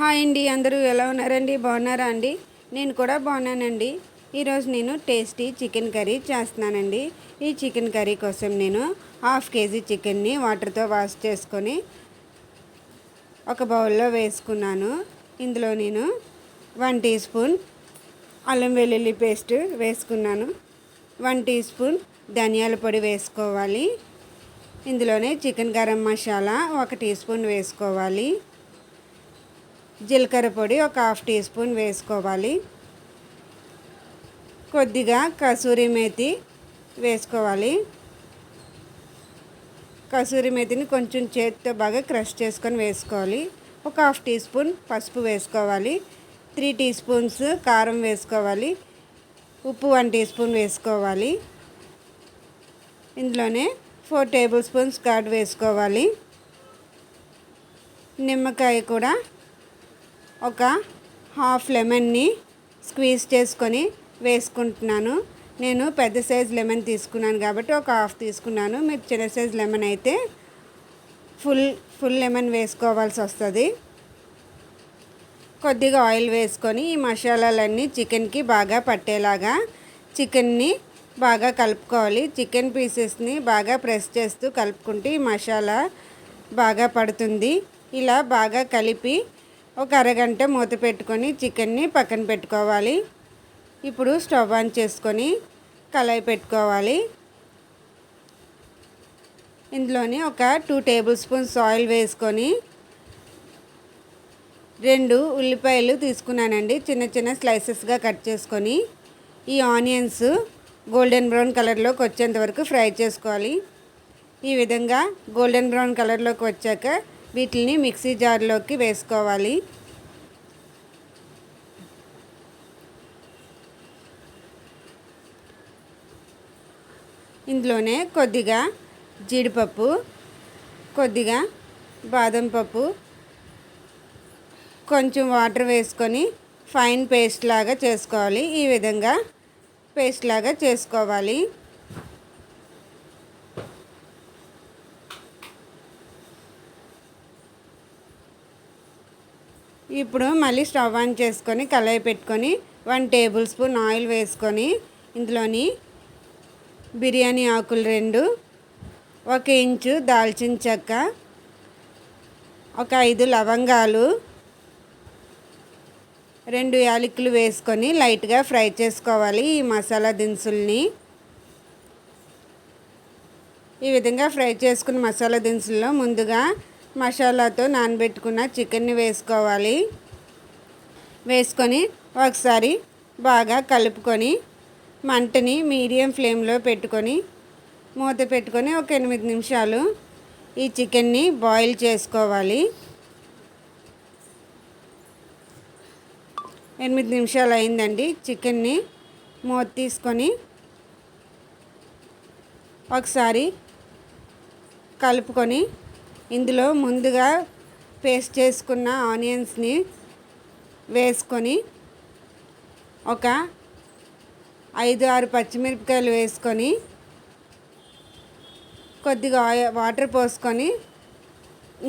Hi అండి అందరూ ఎలా ఉన్నారండి? బాగున్నారా అండి? నేను కూడా బాగున్నానండి. ఈరోజు నేను టేస్టీ చికెన్ కర్రీ చేస్తున్నానండి. ఈ చికెన్ కర్రీ కోసం నేను హాఫ్ కేజీ చికెన్ని వాటర్తో వాష్ చేసుకొని ఒక బౌల్లో వేసుకున్నాను. ఇందులో నేను వన్ టీ స్పూన్ అల్లం వెల్లుల్లి పేస్ట్ వేసుకున్నాను. వన్ టీ స్పూన్ ధనియాల పొడి వేసుకోవాలి. ఇందులోనే చికెన్ గరం మసాలా ఒక టీ స్పూన్ వేసుకోవాలి. జీలకర్ర పొడి ఒక హాఫ్ టీ స్పూన్ వేసుకోవాలి. కొద్దిగా కసూరి మేతి వేసుకోవాలి. కసూరి మేతిని కొంచెం చేతితో బాగా క్రష్ చేసుకొని వేసుకోవాలి. ఒక హాఫ్ టీ స్పూన్ పసుపు వేసుకోవాలి. త్రీ టీ స్పూన్స్ కారం వేసుకోవాలి. ఉప్పు వన్ టీ స్పూన్ వేసుకోవాలి. ఇందులోనే ఫోర్ టేబుల్ స్పూన్స్ కర్డ్ వేసుకోవాలి. నిమ్మకాయ కూడా ఒక హాఫ్ లెమన్ని స్క్వీజ్ చేసుకొని వేసుకుంటున్నాను. నేను పెద్ద సైజ్ లెమన్ తీసుకున్నాను కాబట్టి ఒక హాఫ్ తీసుకున్నాను. మీరు చిన్న సైజ్ లెమన్ అయితే ఫుల్ ఫుల్ లెమన్ వేసుకోవాల్సి వస్తుంది. కొద్దిగా ఆయిల్ వేసుకొని ఈ మసాలాలన్నీ చికెన్కి బాగా పట్టేలాగా చికెన్ని బాగా కలుపుకోవాలి. చికెన్ పీసెస్ని బాగా ప్రెస్ చేస్తూ కలుపుకుంటే ఈ మసాలా బాగా పడుతుంది. ఇలా బాగా కలిపి ఒక అరగంట మూత పెట్టుకొని చికెన్ని పక్కన పెట్టుకోవాలి. ఇప్పుడు స్టవ్ ఆన్ చేసుకొని కళాయి పెట్టుకోవాలి. ఇందులోని ఒక టూ టేబుల్ స్పూన్స్ ఆయిల్ వేసుకొని రెండు ఉల్లిపాయలు తీసుకున్నానండి. చిన్న చిన్న స్లైసెస్గా కట్ చేసుకొని ఈ ఆనియన్స్ గోల్డెన్ బ్రౌన్ కలర్లోకి వచ్చేంత వరకు ఫ్రై చేసుకోవాలి. ఈ విధంగా గోల్డెన్ బ్రౌన్ కలర్లోకి వచ్చాక వీటిని మిక్సీ జార్లోకి వేసుకోవాలి. ఇందులోనే కొద్దిగా జీడిపప్పు కొద్దిగా బాదం పప్పు కొంచెం వాటర్ వేసుకొని ఫైన్ పేస్ట్ లాగా చేసుకోవాలి. ఈ విధంగా పేస్ట్ లాగా చేసుకోవాలి. ఇప్పుడు మళ్ళీ స్టవ్ ఆన్ చేసుకొని కళాయి పెట్టుకొని వన్ టేబుల్ స్పూన్ ఆయిల్ వేసుకొని ఇందులోని బిర్యానీ ఆకులు రెండు ఒక ఇంచు దాల్చిన చెక్క ఒక ఐదు లవంగాలు రెండు యాలకులు వేసుకొని లైట్గా ఫ్రై చేసుకోవాలి ఈ మసాలా దినుసుల్ని. ఈ విధంగా ఫ్రై చేసుకున్న మసాలా దినుసుల్లో ముందుగా మసాలాతో నానబెట్టుకున్న చికెన్ని వేసుకోవాలి. వేసుకొని ఒకసారి బాగా కలుపుకొని మంటని మీడియం ఫ్లేమ్లో పెట్టుకొని మూత పెట్టుకొని ఒక ఎనిమిది నిమిషాలు ఈ చికెన్ని బాయిల్ చేసుకోవాలి. ఎనిమిది నిమిషాలు అయిందండి చికెన్ని మూత తీసుకొని ఒకసారి కలుపుకొని ఇందులో ముందుగా పేస్ట్ చేసుకున్న ఆనియన్స్ని వేసుకొని ఒక ఐదు ఆరు పచ్చిమిరపకాయలు వేసుకొని కొద్దిగా వాటర్ పోసుకొని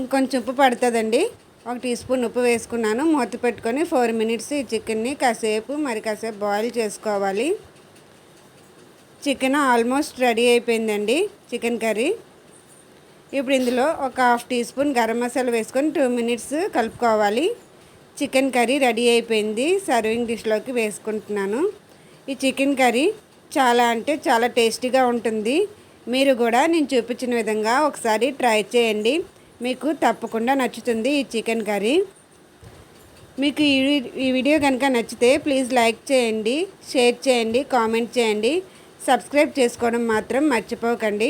ఇంకొంచెం ఉప్పు పడుతుందండి. ఒక టీ స్పూన్ ఉప్పు వేసుకున్నాను. మూత పెట్టుకొని ఫోర్ మినిట్స్ ఈ చికెన్ని కాసేపు మరి కాసేపు బాయిల్ చేసుకోవాలి. చికెన్ ఆల్మోస్ట్ రెడీ అయిపోయిందండి. Chicken curry. ఇప్పుడు ఇందులో ఒక half teaspoon garam masala వేసుకొని టూ మినిట్స్ కలుపుకోవాలి. చికెన్ కర్రీ రెడీ అయిపోయింది. సర్వింగ్ డిష్లోకి వేసుకుంటున్నాను. ఈ చికెన్ కర్రీ చాలా అంటే చాలా టేస్టీగా ఉంటుంది. మీరు కూడా నేను చూపించిన విధంగా ఒకసారి ట్రై చేయండి. మీకు తప్పకుండా నచ్చుతుంది ఈ చికెన్ కర్రీ. మీకు ఈ వీడియో కనుక నచ్చితే ప్లీజ్ లైక్ చేయండి షేర్ చేయండి కామెంట్ చేయండి. సబ్స్క్రైబ్ చేసుకోవడం మాత్రం మర్చిపోకండి.